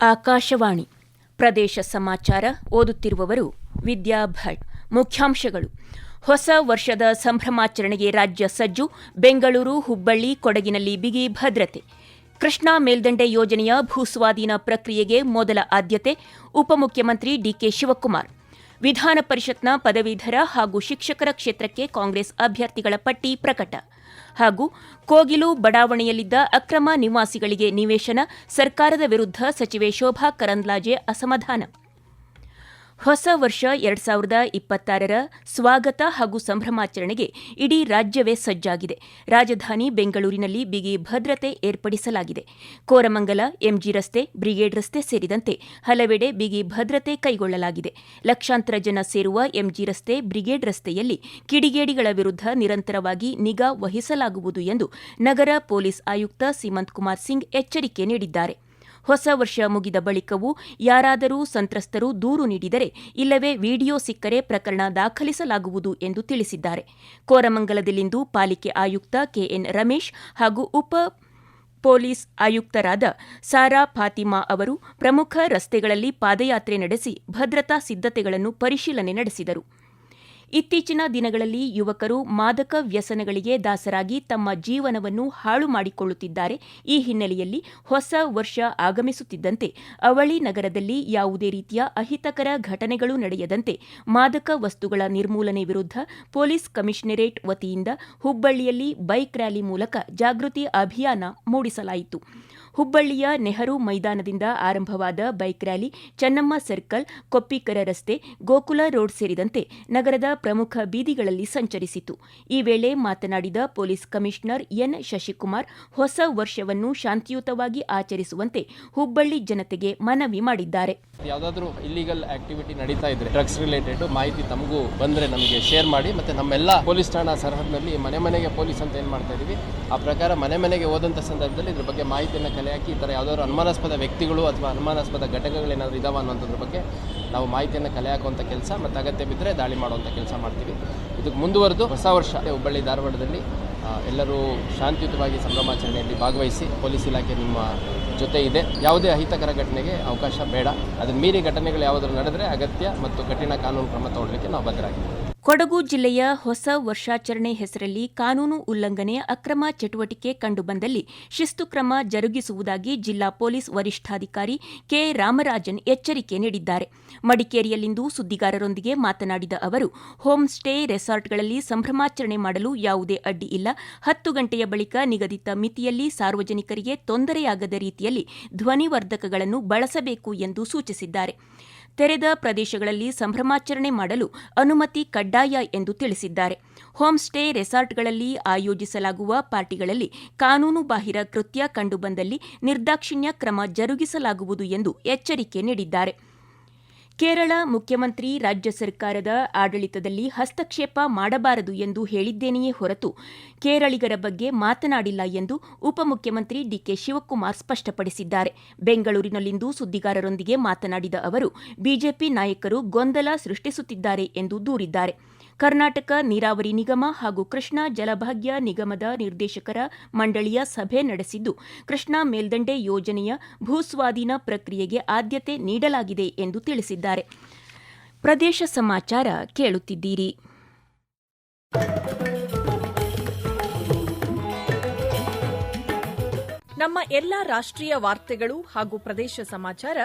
ಆಕಾಶವಾಣಿ. ಪ್ರದೇಶ ಸಮಾಚಾರ ಓದುತ್ತಿರುವವರು ವಿದ್ಯಾಭಟ್. ಮುಖ್ಯಾಂಶಗಳು. ಹೊಸ ವರ್ಷದ ಸಂಭ್ರಮಾಚರಣೆಗೆ ರಾಜ್ಯ ಸಜ್ಜು, ಬೆಂಗಳೂರು, ಹುಬ್ಬಳ್ಳಿ, ಕೊಡಗಿನಲ್ಲಿ ಬಿಗಿ ಭದ್ರತೆ. ಕೃಷ್ಣಾ ಮೇಲ್ದಂಡೆ ಯೋಜನೆಯ ಭೂಸ್ವಾಧೀನ ಪ್ರಕ್ರಿಯೆಗೆ ಮೊದಲ ಆದ್ಯತೆ, ಉಪಮುಖ್ಯಮಂತ್ರಿ ಡಿಕೆ ಶಿವಕುಮಾರ್. ವಿಧಾನ ಪರಿಷತ್ನ ಪದವೀಧರ ಹಾಗೂ ಶಿಕ್ಷಕರ ಕ್ಷೇತ್ರಕ್ಕೆ ಕಾಂಗ್ರೆಸ್ ಅಭ್ಯರ್ಥಿಗಳ ಪಟ್ಟಿ ಪ್ರಕಟ. ಹಾಗೂ ಕೋಗಿಲು ಬಡಾವಣೆಯಲ್ಲಿದ್ದ ಅಕ್ರಮ ನಿವಾಸಿಗಳಿಗೆ ನಿವೇಶನ ಸರ್ಕಾರದ ವಿರುದ್ಧ ಸಚಿವೆ ಶೋಭಾ ಕರಂದ್ಲಾಜೆ ಅಸಮಾಧಾನ. ಹೊಸ ವರ್ಷ ಎರಡ್ ಸಾವಿರದ ಇಪ್ಪತ್ತಾರರ ಸ್ವಾಗತ ಹಾಗೂ ಸಂಭ್ರಮಾಚರಣೆಗೆ ಇಡೀ ರಾಜ್ಯವೇ ಸಜ್ಜಾಗಿದೆ. ರಾಜಧಾನಿ ಬೆಂಗಳೂರಿನಲ್ಲಿ ಬಿಗಿ ಭದ್ರತೆ ಏರ್ಪಡಿಸಲಾಗಿದೆ. ಕೋರಮಂಗಲ, ಎಂಜಿ ರಸ್ತೆ, ಬ್ರಿಗೇಡ್ ರಸ್ತೆ ಸೇರಿದಂತೆ ಹಲವೆಡೆ ಬಿಗಿ ಭದ್ರತೆ ಕೈಗೊಳ್ಳಲಾಗಿದೆ. ಲಕ್ಷಾಂತರ ಜನ ಸೇರುವ ಎಂಜಿ ರಸ್ತೆ, ಬ್ರಿಗೇಡ್ ರಸ್ತೆಯಲ್ಲಿ ಕಿಡಿಗೇಡಿಗಳ ವಿರುದ್ಧ ನಿರಂತರವಾಗಿ ನಿಗಾ ವಹಿಸಲಾಗುವುದು ಎಂದು ನಗರ ಪೊಲೀಸ್ ಆಯುಕ್ತ ಸೀಮಂತ್ ಕುಮಾರ್ ಸಿಂಗ್ ಎಚ್ಚರಿಕೆ ನೀಡಿದ್ದಾರೆ. ಹೊಸ ವರ್ಷ ಮುಗಿದ ಬಳಿಕವೂ ಯಾರಾದರೂ ಸಂತ್ರಸ್ತರು ದೂರು ನೀಡಿದರೆ ಇಲ್ಲವೇ ವಿಡಿಯೋ ಸಿಕ್ಕರೆ ಪ್ರಕರಣ ದಾಖಲಿಸಲಾಗುವುದು ಎಂದು ತಿಳಿಸಿದ್ದಾರೆ. ಕೋರಮಂಗಲದಲ್ಲಿಂದು ಪಾಲಿಕೆ ಆಯುಕ್ತ ಕೆಎನ್ ರಮೇಶ್ ಹಾಗೂ ಉಪ ಪೊಲೀಸ್ ಆಯುಕ್ತರಾದ ಸಾರಾ ಫಾತಿಮಾ ಅವರು ಪ್ರಮುಖ ರಸ್ತೆಗಳಲ್ಲಿ ಪಾದಯಾತ್ರೆ ನಡೆಸಿ ಭದ್ರತಾ ಸಿದ್ಧತೆಗಳನ್ನು ಪರಿಶೀಲನೆ ನಡೆಸಿದರು. ಇತ್ತೀಚಿನ ದಿನಗಳಲ್ಲಿ ಯುವಕರು ಮಾದಕ ವ್ಯಸನಗಳಿಗೆ ದಾಸರಾಗಿ ತಮ್ಮ ಜೀವನವನ್ನು ಹಾಳು ಮಾಡಿಕೊಳ್ಳುತ್ತಿದ್ದಾರೆ. ಈ ಹಿನ್ನೆಲೆಯಲ್ಲಿ ಹೊಸ ವರ್ಷ ಆಗಮಿಸುತ್ತಿದ್ದಂತೆ ಅವಳಿ ನಗರದಲ್ಲಿ ಯಾವುದೇ ರೀತಿಯ ಅಹಿತಕರ ಘಟನೆಗಳು ನಡೆಯದಂತೆ ಮಾದಕ ವಸ್ತುಗಳ ನಿರ್ಮೂಲನೆ ವಿರುದ್ಧ ಪೊಲೀಸ್ ಕಮಿಷನರೇಟ್ ವತಿಯಿಂದ ಹುಬ್ಬಳ್ಳಿಯಲ್ಲಿ ಬೈಕ್ ರ್ಯಾಲಿ ಮೂಲಕ ಜಾಗೃತಿ ಅಭಿಯಾನ ಮೂಡಿಸಲಾಯಿತು. ಹುಬ್ಬಳ್ಳಿಯ ನೆಹರು ಮೈದಾನದಿಂದ ಆರಂಭವಾದ bike rally, Chennamma circle, Koppikar ರಸ್ತೆ, ಗೋಕುಲ ರೋಡ್ ಸೇರಿದಂತೆ ನಗರದ ಪ್ರಮುಖ ಬೀದಿಗಳಲ್ಲಿ ಸಂಚರಿಸಿತು. ಈ ವೇಳೆ ಮಾತನಾಡಿದ ಪೊಲೀಸ್ ಕಮಿಷನರ್ ಎನ್. ಶಶಿಕುಮಾರ್, ಹೊಸ ವರ್ಷವನ್ನು ಶಾಂತಿಯುತವಾಗಿ ಆಚರಿಸುವಂತೆ ಹುಬ್ಬಳ್ಳಿ ಜನತೆಗೆ ಮನವಿ ಮಾಡಿದ್ದಾರೆ. ಯಾವುದಾದ್ರೂ ಇಲ್ಲಿಗಲ್ ಆಕ್ಟಿವಿಟಿ ನಡೀತಾ ಇದ್ರೆ ಡ್ರಗ್ಸ್ ರಿಲೇಟೆಡ್ ಮಾಹಿತಿ ತಮಗೂ ಬಂದ್ರೆ ನಮಗೆ ಶೇರ್ ಮಾಡಿ, ಮತ್ತೆ ನಮ್ಮೆಲ್ಲ ಪೊಲೀಸ್ ಠಾಣಾ ಸರಹದ್ನಲ್ಲಿ ಮನೆ ಮನೆಗೆ ಪೊಲೀಸ್ ಅಂತ ಏನು ಮಾಡ್ತಾ ಇದೀವಿ? ಆ ಪ್ರಕಾರ ಮನೆ ಮನೆಗೆ ಹೋದಂಥ ಸಂದರ್ಭದಲ್ಲಿ ಇದ್ರ ಬಗ್ಗೆ ಮಾಹಿತಿಯನ್ನು ಕಲೆ ಹಾಕಿ ಈ ಥರ ಯಾವುದಾದ್ರು ಅನುಮಾನಾಸ್ಪದ ವ್ಯಕ್ತಿಗಳು ಅಥವಾ ಅನುಮಾನಾಸ್ಪದ ಘಟಕಗಳೇನಾದರೂ ಇದಾವೆ ಅನ್ನೋದ್ರ ಬಗ್ಗೆ ನಾವು ಮಾಹಿತಿಯನ್ನು ಕಲೆ ಹಾಕುವಂಥ ಕೆಲಸ ಮತ್ತು ಅಗತ್ಯ ಬಿದ್ದರೆ ದಾಳಿ ಮಾಡುವಂಥ ಕೆಲಸ ಮಾಡ್ತೀವಿ. ಇದಕ್ಕೆ ಮುಂದುವರೆದು ಹೊಸ ವರ್ಷ. ಹುಬ್ಬಳ್ಳಿ ಧಾರವಾಡದಲ್ಲಿ ಎಲ್ಲರೂ ಶಾಂತಿಯುತವಾಗಿ ಸಂಭ್ರಮಾಚರಣೆಯಲ್ಲಿ ಭಾಗವಹಿಸಿ ಪೊಲೀಸ್ ಇಲಾಖೆ ನಿಮ್ಮ ಜೊತೆ ಇದೆ. ಯಾವುದೇ ಅಹಿತಕರ ಘಟನೆಗೆ ಅವಕಾಶ ಬೇಡ. ಅದನ್ನು ಮೀರಿ ಘಟನೆಗಳು ಯಾವುದಾದ್ರು ನಡೆದರೆ ಅಗತ್ಯ ಮತ್ತು ಕಠಿಣ ಕಾನೂನು ಕ್ರಮ ತಗೊಳ್ಳಿಕ್ಕೆ ನಾವು ಬದ್ಧರಾಗಿದ್ದೀವಿ. ಕೊಡಗು ಜಿಲ್ಲೆಯ ಹೊಸ ವರ್ಷಾಚರಣೆ ಹೆಸರಲ್ಲಿ ಕಾನೂನು ಉಲ್ಲಂಘನೆ, ಅಕ್ರಮ ಚಟುವಟಿಕೆ ಕಂಡುಬಂದಲ್ಲಿ ಶಿಸ್ತು ಕ್ರಮ ಜರುಗಿಸುವುದಾಗಿ ಜಿಲ್ಲಾ ಪೊಲೀಸ್ ವರಿಷ್ಠಾಧಿಕಾರಿ ಕೆ ರಾಮರಾಜನ್ ಎಚ್ಚರಿಕೆ ನೀಡಿದ್ದಾರೆ. ಮಡಿಕೇರಿಯಲ್ಲಿಂದು ಸುದ್ದಿಗಾರರೊಂದಿಗೆ ಮಾತನಾಡಿದ ಅವರು ಹೋಮ್ ಸ್ಟೇ ರೆಸಾರ್ಟ್ಗಳಲ್ಲಿ ಸಂಭ್ರಮಾಚರಣೆ ಮಾಡಲು ಯಾವುದೇ ಅಡ್ಡಿ ಇಲ್ಲ. ಹತ್ತು ಗಂಟೆಯ ಬಳಿಕ ನಿಗದಿತ ಮಿತಿಯಲ್ಲಿ ಸಾರ್ವಜನಿಕರಿಗೆ ತೊಂದರೆಯಾಗದ ರೀತಿಯಲ್ಲಿ ಧ್ವನಿವರ್ಧಕಗಳನ್ನು ಬಳಸಬೇಕು ಎಂದು ಸೂಚಿಸಿದ್ದಾರೆ. ತೆರೆದ ಪ್ರದೇಶಗಳಲ್ಲಿ ಸಂಭ್ರಮಾಚರಣೆ ಮಾಡಲು ಅನುಮತಿ ಕಡ್ಡಾಯ ಎಂದು ತಿಳಿಸಿದ್ದಾರೆ. ಹೋಮ್ಸ್ಟೇ ಸ್ಟೇ ರೆಸಾರ್ಟ್ಗಳಲ್ಲಿ ಆಯೋಜಿಸಲಾಗುವ ಪಾರ್ಟಿಗಳಲ್ಲಿ ಕಾನೂನುಬಾಹಿರ ಕೃತ್ಯ ಕಂಡುಬಂದಲ್ಲಿ ನಿರ್ದಾಕ್ಷಿಣ್ಯ ಕ್ರಮ ಜರುಗಿಸಲಾಗುವುದು ಎಂದು ಎಚ್ಚರಿಕೆ ನೀಡಿದ್ದಾರೆ. ಕೇರಳ ಮುಖ್ಯಮಂತ್ರಿ ರಾಜ್ಯ ಸರ್ಕಾರದ ಆಡಳಿತದಲ್ಲಿ ಹಸ್ತಕ್ಷೇಪ ಮಾಡಬಾರದು ಎಂದು ಹೇಳಿದ್ದೇನೆಯೇ ಹೊರತು ಕೇರಳಿಗರ ಬಗ್ಗೆ ಮಾತನಾಡಿಲ್ಲ ಎಂದು ಉಪಮುಖ್ಯಮಂತ್ರಿ ಡಿಕೆ ಶಿವಕುಮಾರ್ ಸ್ಪಷ್ಟಪಡಿಸಿದ್ದಾರೆ. ಬೆಂಗಳೂರಿನಲ್ಲಿಂದು ಸುದ್ದಿಗಾರರೊಂದಿಗೆ ಮಾತನಾಡಿದ ಅವರು, ಬಿಜೆಪಿ ನಾಯಕರು ಗೊಂದಲ ಸೃಷ್ಟಿಸುತ್ತಿದ್ದಾರೆ ಎಂದು ದೂರಿದ್ದಾರೆ. ಕರ್ನಾಟಕ ನೀರಾವರಿ ನಿಗಮ ಹಾಗೂ ಕೃಷ್ಣಾ ಜಲಭಾಗ್ಯ ನಿಗಮದ ನಿರ್ದೇಶಕರ ಮಂಡಳಿಯ ಸಭೆ ನಡೆಸಿದ್ದು, ಕೃಷ್ಣಾ ಮೇಲ್ದಂಡೆ ಯೋಜನೆಯ ಭೂಸ್ವಾಧೀನ ಪ್ರಕ್ರಿಯೆಗೆ ಆದ್ಯತೆ ನೀಡಲಾಗಿದೆ ಎಂದು ತಿಳಿಸಿದ್ದಾರೆ. ಪ್ರದೇಶ ಸಮಾಚಾರ ಕೇಳುತ್ತಿದ್ದೀರಿ. ನಮ್ಮ ಎಲ್ಲ ರಾಷ್ಟ್ರೀಯ ವಾರ್ತೆಗಳು ಹಾಗೂ ಪ್ರದೇಶ ಸಮಾಚಾರ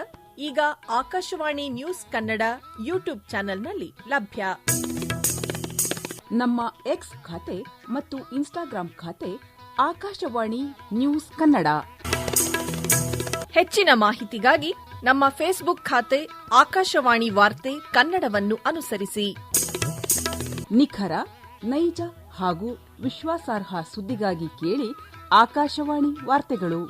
ಈಗ ಆಕಾಶವಾಣಿ ನ್ಯೂಸ್ ಕನ್ನಡ ಯೂಟ್ಯೂಬ್ ಚಾನೆಲ್ನಲ್ಲಿ ಲಭ್ಯ. ನಮ್ಮ ಎಕ್ಸ್ ಖಾತೆ ಮತ್ತು ಇನ್ಸ್ಟಾಗ್ರಾಂ ಖಾತೆ ಆಕಾಶವಾಣಿ ನ್ಯೂಸ್ ಕನ್ನಡ. ಹೆಚ್ಚಿನ ಮಾಹಿತಿಗಾಗಿ ನಮ್ಮ ಫೇಸ್ಬುಕ್ ಖಾತೆ ಆಕಾಶವಾಣಿ ವಾರ್ತೆ ಕನ್ನಡವನ್ನು ಅನುಸರಿಸಿ. ನಿಖರ ನೈಜ ಹಾಗೂ ವಿಶ್ವಾಸಾರ್ಹ ಸುದ್ದಿಗಾಗಿ ಕೇಳಿ ಆಕಾಶವಾಣಿ ವಾರ್ತೆಗಳು.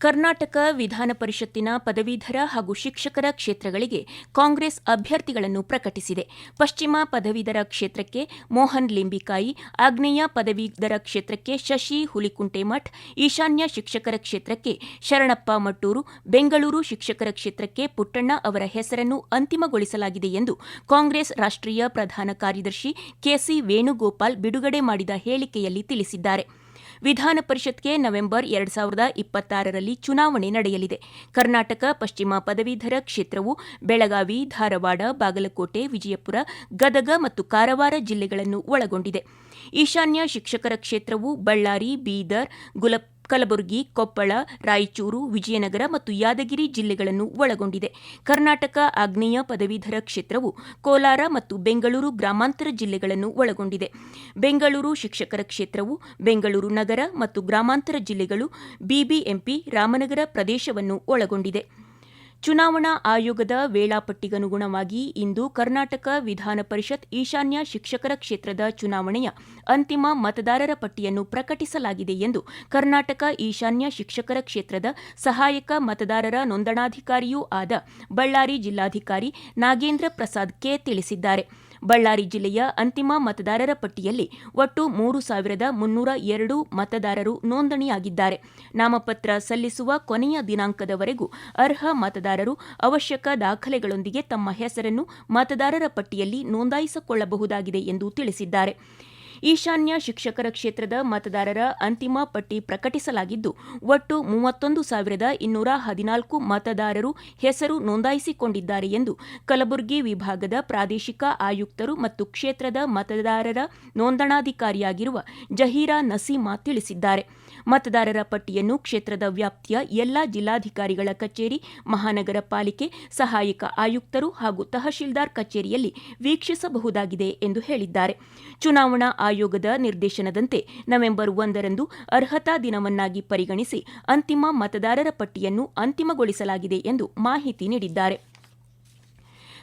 ಕರ್ನಾಟಕ ವಿಧಾನ ಪರಿಷತ್ತಿನ ಪದವೀಧರ ಹಾಗೂ ಶಿಕ್ಷಕರ ಕ್ಷೇತ್ರಗಳಿಗೆ ಕಾಂಗ್ರೆಸ್ ಅಭ್ಯರ್ಥಿಗಳನ್ನು ಪ್ರಕಟಿಸಿದೆ. ಪಶ್ಚಿಮ ಪದವೀಧರ ಕ್ಷೇತ್ರಕ್ಕೆ ಮೋಹನ್ ಲಿಂಬಿಕಾಯಿ, ಆಗ್ನೇಯ ಪದವೀಧರ ಕ್ಷೇತ್ರಕ್ಕೆ ಶಶಿ ಹುಲಿಕುಂಟೆಮಠ್, ಈಶಾನ್ಯ ಶಿಕ್ಷಕರ ಕ್ಷೇತ್ರಕ್ಕೆ ಶರಣಪ್ಪ ಮಟ್ಟೂರು, ಬೆಂಗಳೂರು ಶಿಕ್ಷಕರ ಕ್ಷೇತ್ರಕ್ಕೆ ಪುಟ್ಟಣ್ಣ ಅವರ ಹೆಸರನ್ನು ಅಂತಿಮಗೊಳಿಸಲಾಗಿದೆ ಎಂದು ಕಾಂಗ್ರೆಸ್ ರಾಷ್ಟ್ರೀಯ ಪ್ರಧಾನ ಕಾರ್ಯದರ್ಶಿ ಕೆಸಿ ವೇಣುಗೋಪಾಲ್ ಬಿಡುಗಡೆ ಮಾಡಿದ ಹೇಳಿಕೆಯಲ್ಲಿ ತಿಳಿಸಿದ್ದಾರೆ. ವಿಧಾನ ಪರಿಷತ್ಗೆ ನವೆಂಬರ್ ಎರಡ್ ಸಾವಿರದ ಇಪ್ಪತ್ತಾರರಲ್ಲಿ ಚುನಾವಣೆ ನಡೆಯಲಿದೆ. ಕರ್ನಾಟಕ ಪಶ್ಚಿಮ ಪದವೀಧರ ಕ್ಷೇತ್ರವು ಬೆಳಗಾವಿ, ಧಾರವಾಡ, ಬಾಗಲಕೋಟೆ, ವಿಜಯಪುರ, ಗದಗ ಮತ್ತು ಕಾರವಾರ ಜಿಲ್ಲೆಗಳನ್ನು ಒಳಗೊಂಡಿದೆ. ಈಶಾನ್ಯ ಶಿಕ್ಷಕರ ಕ್ಷೇತ್ರವು ಬಳ್ಳಾರಿ, ಬೀದರ್ ಗುಲ ಕಲಬುರಗಿ, ಕೊಪ್ಪಳ, ರಾಯಚೂರು, ವಿಜಯನಗರ ಮತ್ತು ಯಾದಗಿರಿ ಜಿಲ್ಲೆಗಳನ್ನು ಒಳಗೊಂಡಿದೆ. ಕರ್ನಾಟಕ ಆಗ್ನೇಯ ಪದವೀಧರ ಕ್ಷೇತ್ರವು ಕೋಲಾರ ಮತ್ತು ಬೆಂಗಳೂರು ಗ್ರಾಮಾಂತರ ಜಿಲ್ಲೆಗಳನ್ನು ಒಳಗೊಂಡಿದೆ. ಬೆಂಗಳೂರು ಶಿಕ್ಷಕರ ಕ್ಷೇತ್ರವು ಬೆಂಗಳೂರು ನಗರ ಮತ್ತು ಗ್ರಾಮಾಂತರ ಜಿಲ್ಲೆಗಳು ಬಿಬಿಎಂಪಿ ರಾಮನಗರ ಪ್ರದೇಶವನ್ನು ಒಳಗೊಂಡಿದೆ. ಚುನಾವಣಾ ಆಯೋಗದ ವೇಳಾಪಟ್ಟಿಗನುಗುಣವಾಗಿ ಇಂದು ಕರ್ನಾಟಕ ವಿಧಾನ ಪರಿಷತ್ ಈಶಾನ್ಯ ಶಿಕ್ಷಕರ ಕ್ಷೇತ್ರದ ಚುನಾವಣೆಯ ಅಂತಿಮ ಮತದಾರರ ಪಟ್ಟಿಯನ್ನು ಪ್ರಕಟಿಸಲಾಗಿದೆ ಎಂದು ಕರ್ನಾಟಕ ಈಶಾನ್ಯ ಶಿಕ್ಷಕರ ಕ್ಷೇತ್ರದ ಸಹಾಯಕ ಮತದಾರರ ನೋಂದಣಾಧಿಕಾರಿಯೂ ಆದ ಬಳ್ಳಾರಿ ಜಿಲ್ಲಾಧಿಕಾರಿ ನಾಗೇಂದ್ರ ಪ್ರಸಾದ್ ಕೆ ತಿಳಿಸಿದ್ದಾರೆ. ಬಳ್ಳಾರಿ ಜಿಲ್ಲೆಯ ಅಂತಿಮ ಮತದಾರರ ಪಟ್ಟಿಯಲ್ಲಿ ಒಟ್ಟು ಮೂರು ಸಾವಿರದ ಮುನ್ನೂರ ಎರಡು ಮತದಾರರು ನೋಂದಣಿಯಾಗಿದ್ದಾರೆ. ನಾಮಪತ್ರ ಸಲ್ಲಿಸುವ ಕೊನೆಯ ದಿನಾಂಕದವರೆಗೂ ಅರ್ಹ ಮತದಾರರು ಅವಶ್ಯಕ ದಾಖಲೆಗಳೊಂದಿಗೆ ತಮ್ಮ ಹೆಸರನ್ನು ಮತದಾರರ ಪಟ್ಟಿಯಲ್ಲಿ ನೋಂದಾಯಿಸಿಕೊಳ್ಳಬಹುದಾಗಿದೆ ಎಂದು ತಿಳಿಸಿದ್ದಾರೆ. ಈಶಾನ್ಯ ಶಿಕ್ಷಕರ ಕ್ಷೇತ್ರದ ಮತದಾರರ ಅಂತಿಮ ಪಟ್ಟಿ ಪ್ರಕಟಿಸಲಾಗಿದ್ದು, ಒಟ್ಟು ಮೂವತ್ತೊಂದು ಸಾವಿರದ ಇನ್ನೂರ ಹದಿನಾಲ್ಕು ಮತದಾರರು ಹೆಸರು ನೋಂದಾಯಿಸಿಕೊಂಡಿದ್ದಾರೆ ಎಂದು ಕಲಬುರಗಿ ವಿಭಾಗದ ಪ್ರಾದೇಶಿಕ ಆಯುಕ್ತರು ಮತ್ತು ಕ್ಷೇತ್ರದ ಮತದಾರರ ನೋಂದಣಾಧಿಕಾರಿಯಾಗಿರುವ ಜಹೀರಾ ನಸೀಮಾ ತಿಳಿಸಿದ್ದಾರೆ. ಮತದಾರರ ಪಟ್ಟಿಯನ್ನು ಕ್ಷೇತ್ರದ ವ್ಯಾಪ್ತಿಯ ಎಲ್ಲಾ ಜಿಲ್ಲಾಧಿಕಾರಿಗಳ ಕಚೇರಿ, ಮಹಾನಗರ ಪಾಲಿಕೆ, ಸಹಾಯಕ ಆಯುಕ್ತರು ಹಾಗೂ ತಹಶೀಲ್ದಾರ್ ಕಚೇರಿಯಲ್ಲಿ ವೀಕ್ಷಿಸಬಹುದಾಗಿದೆ ಎಂದು ಹೇಳಿದ್ದಾರೆ. ಚುನಾವಣಾ ಆಯೋಗದ ನಿರ್ದೇಶನದಂತೆ ನವೆಂಬರ್ ಒಂದರಂದು ಅರ್ಹತಾ ದಿನವನ್ನಾಗಿ ಪರಿಗಣಿಸಿ ಅಂತಿಮ ಮತದಾರರ ಪಟ್ಟಿಯನ್ನು ಅಂತಿಮಗೊಳಿಸಲಾಗಿದೆ ಎಂದು ಮಾಹಿತಿ ನೀಡಿದ್ದಾರೆ.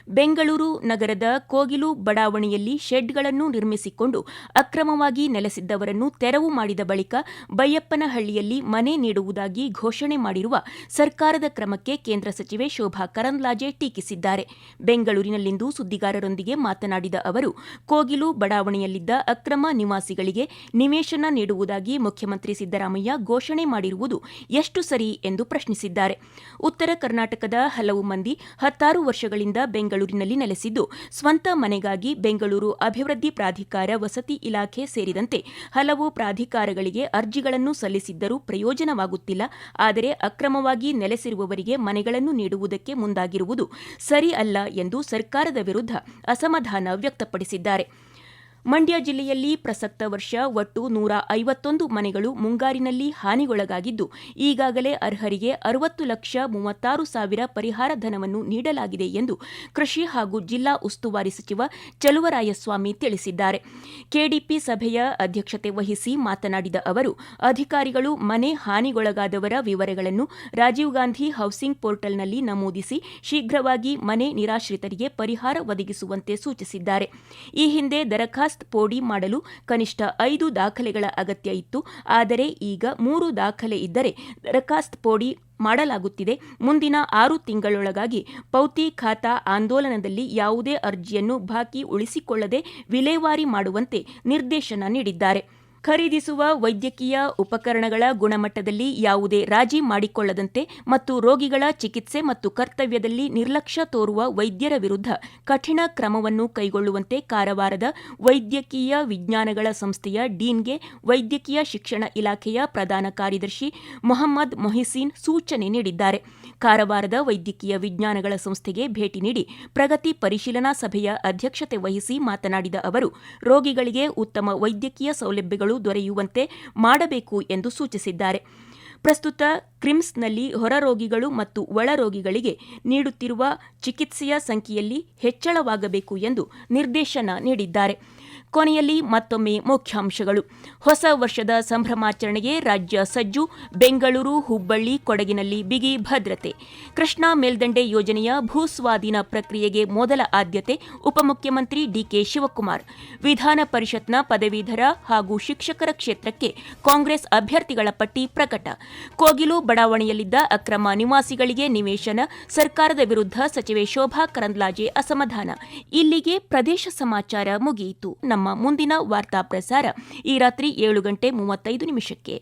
ಬೆಂಗಳೂರು ನಗರದ ಕೋಗಿಲು ಬಡಾವಣೆಯಲ್ಲಿ ಶೆಡ್ಗಳನ್ನು ನಿರ್ಮಿಸಿಕೊಂಡು ಅಕ್ರಮವಾಗಿ ನೆಲೆಸಿದ್ದವರನ್ನು ತೆರವು ಮಾಡಿದ ಬಳಿಕ ಬೈಯಪ್ಪನಹಳ್ಳಿಯಲ್ಲಿ ಮನೆ ನೀಡುವುದಾಗಿ ಘೋಷಣೆ ಮಾಡಿರುವ ಸರ್ಕಾರದ ಕ್ರಮಕ್ಕೆ ಕೇಂದ್ರ ಸಚಿವೆ ಶೋಭಾ ಕರಂದ್ಲಾಜೆ ಟೀಕಿಸಿದ್ದಾರೆ. ಬೆಂಗಳೂರಿನಲ್ಲಿಂದು ಸುದ್ದಿಗಾರರೊಂದಿಗೆ ಮಾತನಾಡಿದ ಅವರು, ಕೋಗಿಲು ಬಡಾವಣೆಯಲ್ಲಿದ್ದ ಅಕ್ರಮ ನಿವಾಸಿಗಳಿಗೆ ನಿವೇಶನ ನೀಡುವುದಾಗಿ ಮುಖ್ಯಮಂತ್ರಿ ಸಿದ್ದರಾಮಯ್ಯ ಘೋಷಣೆ ಮಾಡಿರುವುದು ಎಷ್ಟು ಸರಿ ಎಂದು ಪ್ರಶ್ನಿಸಿದ್ದಾರೆ. ಉತ್ತರ ಕರ್ನಾಟಕದ ಹಲವು ಮಂದಿ ಹತ್ತಾರು ವರ್ಷಗಳಿಂದ ಬೆಂಗಳೂರಿನಲ್ಲಿ ನೆಲೆಸಿದ್ದು, ಸ್ವಂತ ಮನೆಗಾಗಿ ಬೆಂಗಳೂರು ಅಭಿವೃದ್ಧಿ ಪ್ರಾಧಿಕಾರ ವಸತಿ ಇಲಾಖೆ ಸೇರಿದಂತೆ ಹಲವು ಪ್ರಾಧಿಕಾರಗಳಿಗೆ ಅರ್ಜಿಗಳನ್ನು ಸಲ್ಲಿಸಿದ್ದರೂ ಪ್ರಯೋಜನವಾಗುತ್ತಿಲ್ಲ. ಆದರೆ ಅಕ್ರಮವಾಗಿ ನೆಲೆಸಿರುವವರಿಗೆ ಮನೆಗಳನ್ನು ನೀಡುವುದಕ್ಕೆ ಮುಂದಾಗಿರುವುದು ಸರಿ ಅಲ್ಲ ಎಂದು ಸರ್ಕಾರದ ವಿರುದ್ಧ ಅಸಮಾಧಾನ ವ್ಯಕ್ತಪಡಿಸಿದ್ದಾರೆ. ಮಂಡ್ಯ ಜಿಲ್ಲೆಯಲ್ಲಿ ಪ್ರಸಕ್ತ ವರ್ಷ ಒಟ್ಟು ನೂರ ಐವತ್ತೊಂದು ಮನೆಗಳು ಮುಂಗಾರಿನಲ್ಲಿ ಹಾನಿಗೊಳಗಾಗಿದ್ದು, ಈಗಾಗಲೇ ಅರ್ಹರಿಗೆ ಅರವತ್ತು ಲಕ್ಷ ಮೂವತ್ತಾರು ಸಾವಿರ ಪರಿಹಾರ ಧನವನ್ನು ನೀಡಲಾಗಿದೆ ಎಂದು ಕೃಷಿ ಹಾಗೂ ಜಿಲ್ಲಾ ಉಸ್ತುವಾರಿ ಸಚಿವ ಚಲುವರಾಯಸ್ವಾಮಿ ತಿಳಿಸಿದ್ದಾರೆ. ಕೆಡಿಪಿ ಸಭೆಯ ಅಧ್ಯಕ್ಷತೆ ವಹಿಸಿ ಮಾತನಾಡಿದ ಅವರು, ಅಧಿಕಾರಿಗಳು ಮನೆ ಹಾನಿಗೊಳಗಾದವರ ವಿವರಗಳನ್ನು ರಾಜೀವ್ ಗಾಂಧಿ ಹೌಸಿಂಗ್ ಪೋರ್ಟಲ್ನಲ್ಲಿ ನಮೂದಿಸಿ ಶೀಘ್ರವಾಗಿ ಮನೆ ನಿರಾಶ್ರಿತರಿಗೆ ಪರಿಹಾರ ಒದಗಿಸುವಂತೆ ಸೂಚಿಸಿದ್ದಾರೆ. ಈ ಹಿಂದೆ ದರಖಾಸ್ತ್ ಪೋಡಿ ಮಾಡಲು ಕನಿಷ್ಠ ಐದು ದಾಖಲೆಗಳ ಅಗತ್ಯ ಇತ್ತು. ಆದರೆ ಈಗ ಮೂರು ದಾಖಲೆ ಇದ್ದರೆ ದರಖಾಸ್ತ್ ಪೋಡಿ ಮಾಡಲಾಗುತ್ತಿದೆ. ಮುಂದಿನ ಆರು ತಿಂಗಳೊಳಗಾಗಿ ಪೌತಿ ಖಾತಾ ಆಂದೋಲನದಲ್ಲಿ ಯಾವುದೇ ಅರ್ಜಿಯನ್ನು ಬಾಕಿ ಉಳಿಸಿಕೊಳ್ಳದೆ ವಿಲೇವಾರಿ ಮಾಡುವಂತೆ ನಿರ್ದೇಶನ ನೀಡಿದ್ದಾರೆ. ಖರೀದಿಸುವ ವೈದ್ಯಕೀಯ ಉಪಕರಣಗಳ ಗುಣಮಟ್ಟದಲ್ಲಿ ಯಾವುದೇ ರಾಜಿ ಮಾಡಿಕೊಳ್ಳದಂತೆ ಮತ್ತು ರೋಗಿಗಳ ಚಿಕಿತ್ಸೆ ಮತ್ತು ಕರ್ತವ್ಯದಲ್ಲಿ ನಿರ್ಲಕ್ಷ್ಯ ತೋರುವ ವೈದ್ಯರ ವಿರುದ್ಧ ಕಠಿಣ ಕ್ರಮವನ್ನು ಕೈಗೊಳ್ಳುವಂತೆ ಕಾರವಾರದ ವೈದ್ಯಕೀಯ ವಿಜ್ಞಾನಗಳ ಸಂಸ್ಥೆಯ ಡೀನ್ಗೆ ವೈದ್ಯಕೀಯ ಶಿಕ್ಷಣ ಇಲಾಖೆಯ ಪ್ರಧಾನ ಕಾರ್ಯದರ್ಶಿ ಮೊಹಮ್ಮದ್ ಮೊಹಿಸೀನ್ ಸೂಚನೆ ನೀಡಿದ್ದಾರೆ. ಕಾರವಾರದ ವೈದ್ಯಕೀಯ ವಿಜ್ಞಾನಗಳ ಸಂಸ್ಥೆಗೆ ಭೇಟಿ ನೀಡಿ ಪ್ರಗತಿ ಪರಿಶೀಲನಾ ಸಭೆಯ ಅಧ್ಯಕ್ಷತೆ ವಹಿಸಿ ಮಾತನಾಡಿದ ಅವರು, ರೋಗಿಗಳಿಗೆ ಉತ್ತಮ ವೈದ್ಯಕೀಯ ಸೌಲಭ್ಯಗಳು ದೊರೆಯುವಂತೆ ಮಾಡಬೇಕು ಎಂದು ಸೂಚಿಸಿದ್ದಾರೆ. ಪ್ರಸ್ತುತ ಕ್ರಿಮ್ಸ್ನಲ್ಲಿ ಹೊರ ರೋಗಿಗಳು ಮತ್ತು ಒಳ ರೋಗಿಗಳಿಗೆ ನೀಡುತ್ತಿರುವ ಚಿಕಿತ್ಸೆಯ ಸಂಖ್ಯೆಯಲ್ಲಿ ಹೆಚ್ಚಳವಾಗಬೇಕು ಎಂದು ನಿರ್ದೇಶನ ನೀಡಿದ್ದಾರೆ. ಕೊನೆಯಲ್ಲಿ ಮತ್ತೊಮ್ಮೆ ಮುಖ್ಯಾಂಶಗಳು. ಹೊಸ ವರ್ಷದ ಸಂಭ್ರಮಾಚರಣೆಗೆ ರಾಜ್ಯ ಸಜ್ಜು, ಬೆಂಗಳೂರು, ಹುಬ್ಬಳ್ಳಿ ಕೊಡಗಿನಲ್ಲಿ ಬಿಗಿ ಭದ್ರತೆ. ಕೃಷ್ಣಾ ಮೇಲ್ದಂಡೆ ಯೋಜನೆಯ ಭೂಸ್ವಾಧೀನ ಪ್ರಕ್ರಿಯೆಗೆ ಮೊದಲ ಆದ್ಯತೆ ಉಪಮುಖ್ಯಮಂತ್ರಿ ಡಿಕೆ ಶಿವಕುಮಾರ್. ವಿಧಾನ ಪರಿಷತ್ನ ಪದವೀಧರ ಹಾಗೂ ಶಿಕ್ಷಕರ ಕ್ಷೇತ್ರಕ್ಕೆ ಕಾಂಗ್ರೆಸ್ ಅಭ್ಯರ್ಥಿಗಳ ಪಟ್ಟಿ ಪ್ರಕಟ. ಕೋಗಿಲು ಬಡಾವಣೆಯಲ್ಲಿದ್ದ ಅಕ್ರಮ ನಿವಾಸಿಗಳಿಗೆ ನಿವೇಶನ, ಸರ್ಕಾರದ ವಿರುದ್ಧ ಸಚಿವೆ ಶೋಭಾ ಕರಂದ್ಲಾಜೆ ಅಸಮಾಧಾನ. ಇಲ್ಲಿಗೆ ಪ್ರದೇಶ ಸಮಾಚಾರ ಮುಗಿಯಿತು. ನಮ್ಮ ಮುಂದಿನ ವಾರ್ತಾ ಪ್ರಸಾರ ಈ ರಾತ್ರಿ ಏಳು ಗಂಟೆ ಮೂವತ್ತೈದು ನಿಮಿಷಕ್ಕೆ.